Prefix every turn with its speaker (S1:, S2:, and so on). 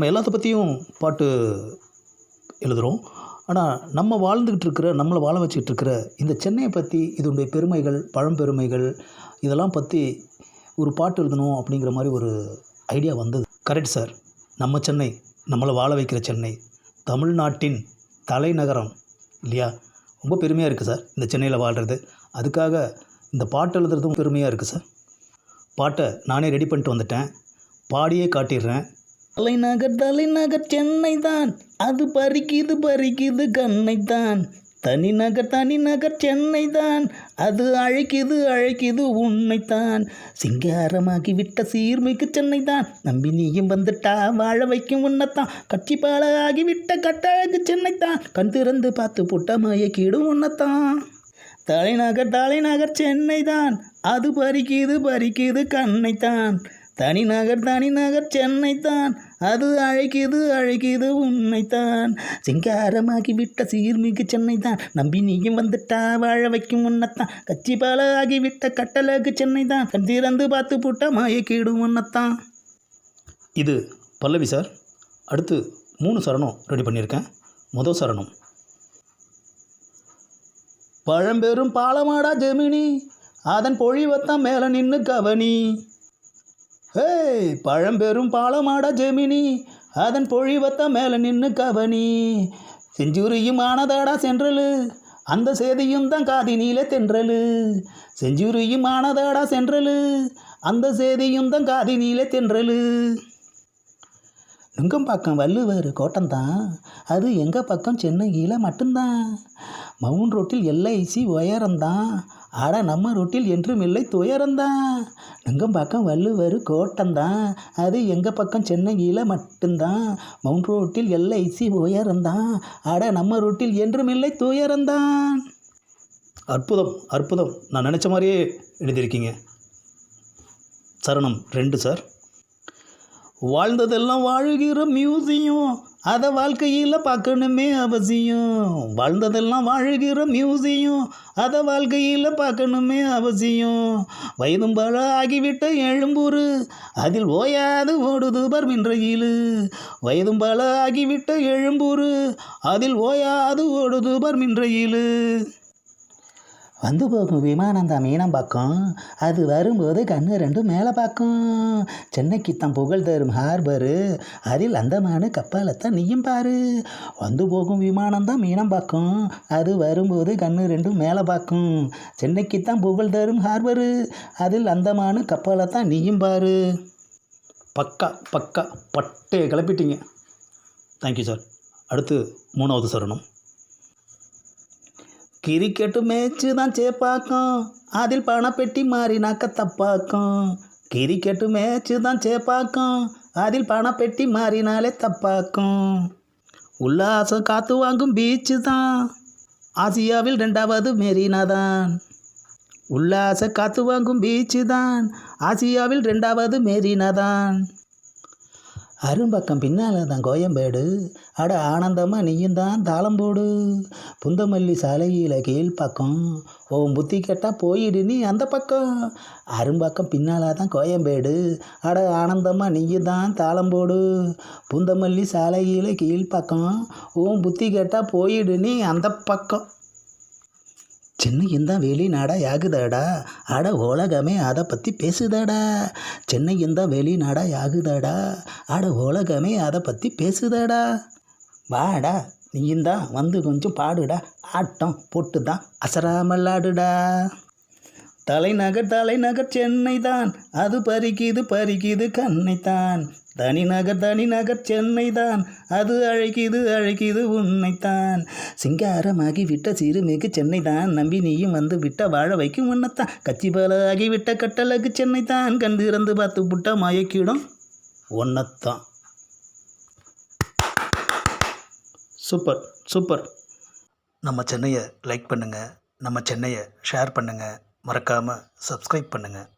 S1: நம்ம எல்லாத்த பற்றியும் பாட்டு எழுதுகிறோம் ஆனால் நம்ம வாழ்ந்துக்கிட்டு இருக்கிற நம்மளை வாழ வச்சுக்கிட்டு இருக்கிற இந்த சென்னையை பற்றி இதனுடைய பெருமைகள் பழம்பெருமைகள் இதெல்லாம் பற்றி ஒரு பாட்டு எழுதணும் அப்படிங்கிற மாதிரி ஒரு ஐடியா வந்தது. கரெக்ட் சார் நம்ம சென்னை நம்மளை வாழ வைக்கிற சென்னை தமிழ்நாட்டின் தலைநகரம் இல்லையா? ரொம்ப பெருமையாக இருக்குது சார் இந்த சென்னையில் வாழ்கிறது அதுக்காக இந்த பாட்டு எழுதுறதும் பெருமையாக இருக்குது சார் பாட்டை நானே ரெடி பண்ணிட்டு வந்துட்டேன். பாடியே காட்டிடுறேன். தலைநகர் தலைநகர் சென்னை தான் அது பறிக்குது பறிக்குது கண்ணைத்தான். தான் தனிநகர் தனிநகர் சென்னை தான் அது அழைக்குது அழைக்குது உன்னைத்தான். சிங்காரமாகி விட்ட சீர்மிகு சென்னை தான் நம்பி நீயும் வந்துட்டா வாழ வைக்கும் உன்னைத்தான். கட்சி பால ஆகிவிட்ட கட்டழகு சென்னை தான் கண் திறந்து பார்த்து புட்ட மயக்கிடும் உன்னைத்தான். தலைநகர் தலைநகர் சென்னை தான் அது பறிக்குது பறிக்குது கண்ணைத்தான். தான் தனிநகர் தனிநகர் சென்னை தான் அது அழைக்கிது அழைக்கிது உன்னைத்தான். சிங்காரமாகி விட்ட சீர்மிகு சென்னை தான் நம்பி நீயும் வந்துட்டா வாழ வைக்கும் உன்னைத்தான். கச்சி பால ஆகிவிட்ட கட்டழகு சென்னை தான் கண் திறந்து பார்த்து போட்டா மாயக்கீடும் உன்னைத்தான். இது பல்லவி சார். அடுத்து மூணு சரணம் ரெடி பண்ணியிருக்கேன். முதல் சரணம். பழம்பெரும் பாலமாடா ஜெமினி. அதன் பொழிவத்தான் மேலே நின்று கவனி. ஹே பழம்பெரும் பாலமாடா ஜெமினி அதன் பொழிவத்தான் மேலே நின்று கவனி. செஞ்சுரியும் ஆனதாடா சென்றலு அந்த சேதியும் தான் காதினிலே தென்றலு. செஞ்சுரியும் ஆனதாடா சென்றலு அந்த சேதியும் தான் காதினிலே தென்றலு. நுங்கம்பாக்கம் வள்ளுவர் கோட்டம்தான். அது எங்கள் பக்கம்? சென்னையில் மட்டும்தான். மவுண்ட் ரோட்டில் எல்ஐசி உயரம்தான். ஆட நம்ம ரோட்டில் என்றும் இல்லை துயரம்தான். நுங்கம்பாக்கம் வள்ளுவர் கோட்டம்தான். அது எங்கள் பக்கம்? சென்னையில் மட்டும்தான். மவுண்ட் ரோட்டில் எல்ஐசி உயரம்தான். ஆட நம்ம ரோட்டில் என்றும் இல்லை துயரம்தான். அற்புதம் அற்புதம். நான் நினச்ச மாதிரியே எழுதியிருக்கீங்க. சரணம் ரெண்டு சார். வாழ்ந்ததெல்லாம் வாழுகிற மியூசியம். அதை வாழ்க்கையில் பார்க்கணுமே அவசியம். வாழ்ந்ததெல்லாம் வாழுகிற மியூசியம். அதை வாழ்க்கையில் பார்க்கணுமே அவசியம். வயதும் பல ஆகிவிட்ட எழும்பூர். அதில் ஓயாது ஓடுது பர்மின்றையில். வயதும் பல ஆகிவிட்ட எழும்பூர். அதில் ஓயாது ஓடுது பர்மின்றையில். வந்து போகும் விமானம் தான் மீனம் பார்க்கும். அது வரும்போது கண்ணு ரெண்டும் மேலே பார்க்கும். சென்னைக்கு தான் புகழ் தரும் ஹார்பரு. அதில் அந்தமான கப்பலைத்தான் நீயும் பாரு. வந்து போகும் விமானம் தான் மீனம் பார்க்கும். அது வரும்போது கண்ணு ரெண்டும் மேலே பார்க்கும். சென்னைக்கு தான் புகழ் தரும் ஹார்பரு. அதில் அந்தமான கப்பாலத்தான் நீயும் பாரு. பக்கா பக்கா பட்டே கிளப்பிட்டீங்க. தேங்க்யூ சார் அடுத்து மூணாவது சரணம். கிரிக்கெட்டு மேட்ச்சு தான் சேப்பாக்கும். அதில் பணப்பெட்டி மாறினாக்க தப்பாக்கும். கிரிக்கெட்டு மேட்ச்சு தான் சேப்பாக்கும். அதில் பணப்பெட்டி மாறினாலே தப்பாக்கும். உல்லாசம் காற்று வாங்கும் பீச்சு தான் ஆசியாவில் ரெண்டாவது மெரினா தான் உல்லாச காற்று வாங்கும் பீச்சு தான் ஆசியாவில் ரெண்டாவது மெரினா தான் அரும்பக்கம் பின்னால் தான் கோயம்பேடு. அட ஆனந்தமாக நீயும் தான் தாளம் போடு புந்தமல்லி சாலையில் கீழ்ப்பக்கம். உன் புத்தி கேட்டால் போயிடு நீ அந்த பக்கம். அரும்பக்கம் பின்னால் தான் கோயம்பேடு. அட ஆனந்தமாக நீயும் தான் தாளம் போடு புந்தமல்லி சாலையில் கீழ்ப்பக்கம். உன் புத்தி கேட்டால் போயிடு நீ அந்த பக்கம். சென்னையின் தான் வெளிநாடா யாகுதாடா? அட உலகமே அதை பற்றி பேசுதாடா. சென்னையின் தான் வெளிநாடா யாகுதாடா? அட உலகமே அதை பற்றி பேசுதாடா. வாடா நீயும் தான் வந்து கொஞ்சம் பாடுடா. ஆட்டம் போட்டு தான் அசராமல் ஆடுடா. தலைநகர் தலைநகர் சென்னை தான் அது பறிக்குது பறிக்குது கண்ணைத்தான். தான் தனிநகர் தனிநகர் சென்னை தான் அது அழைக்கிது அழைக்கிது உன்னைத்தான். சிங்காரமாகி விட்ட சிறுமிகு சென்னை தான் நம்பி நீயும் வந்து விட்ட வாழ வைக்கும் உன்னைத்தான். கச்சிபால ஆகி விட்ட கட்டழகு சென்னை தான் கண்டு இறந்து பார்த்து புட்ட மயக்கிடும் ஒன்னத்தான் சூப்பர் சூப்பர். நம்ம சென்னையை லைக் பண்ணுங்கள் நம்ம சென்னையை ஷேர் பண்ணுங்கள் மறக்காமல் சப்ஸ்கிரைப் பண்ணுங்கள்